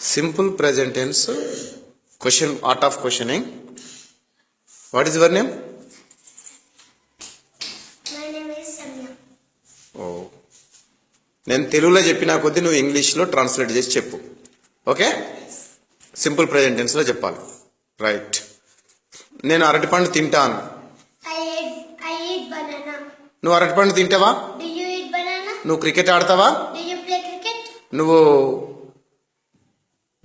Simple present tense question art of questioning what is your name ఓ నేను తెలుగులో చెప్పిన కొద్దీ నువ్వు ఇంగ్లీష్లో ట్రాన్స్లేట్ చేసి చెప్పు. ఓకే సింపుల్ ప్రజెంటెన్స్లో చెప్పాలి. రైట్ నేను అరటి పండు తింటాను నువ్వు అరటి పండు తింటావా నువ్వు క్రికెట్ ఆడతావా? నువ్వు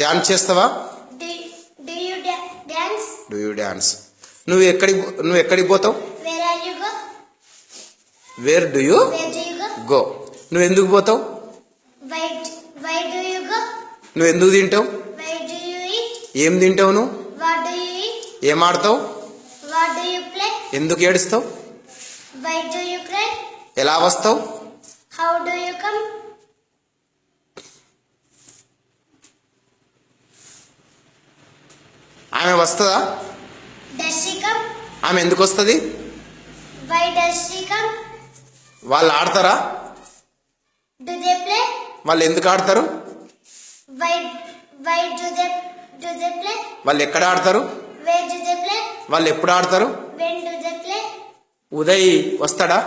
డ్యాన్స్ చేస్తావా? డూ డ్యాన్స్ నువ్వు ఎక్కడికి నువ్వు ఎక్కడికి పోతావు? వేర్ డూ యూ గో నువ్వు ఎందుకు పోతావు? నువ్వు ఎందుకు తింటావు? ఏం తింటావు నువ్వు? ఏం ఆడతావు? ఎందుకు ఏడుస్తావు? ఎలా వస్తావు? ఆమె వస్తుందా? ఆమె ఎందుకు వస్తుంది? వాళ్ళు ఆడతారా? వాళ్ళు ఎందుకు ఆడతారు? వాళ్ళు ఎక్కడ ఆడతారు? వాళ్ళు ఎప్పుడు ఆడతారు? ఉదయ్ వస్తాడా?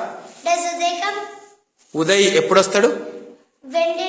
ఉదయ్ ఎప్పుడు వస్తాడు? వెండి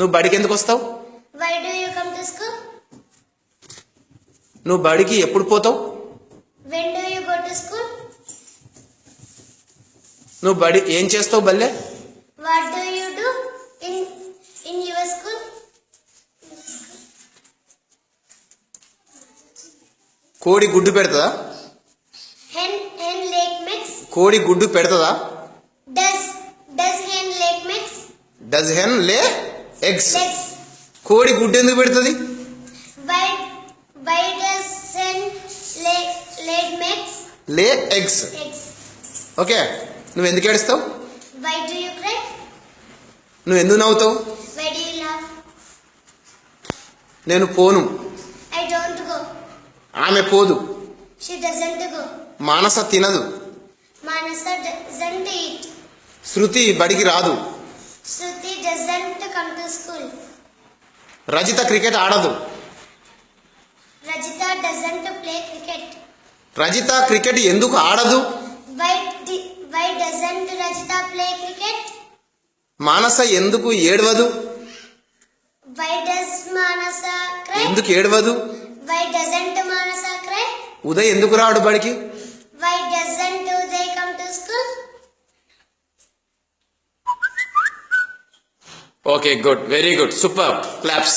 నువ్వు బడికి ఎందుకు వస్తావు? నువ్వు బడికి ఎప్పుడు పోతావు? నువ్వు బడి ఏం చేస్తావు బల్లే? కోడి గుడ్డు పెడతా కోడి గుడ్డు పెడతా does hen lay mix does hen lay eggs కోడి గుడ్డు ఎందుకు పెడుతుంది? లే ఎగ్స్ ఓకే నువ్వు ఎందుకు ఏడుస్తావు? నువ్వు ఎందుకు నవ్వుతావు? నేను పోను. ఆమె పోదు. మానస తినదు. శృతి బడికి రాదు. రజిత క్రికెట్ ఆడదు. Rajitha doesn't play cricket Rajitha cricket ఎందుకు ఆడదు? Why why doesn't Rajitha play cricket Manasa ఎందుకు ఏడవదు? వై డస్ మానస క్రై ఎందుకు ఏడవదు? Why doesn't Manasa cry Uday ఎందుకు రాడు బడికి? Okay, good. Very good. Superb. Claps.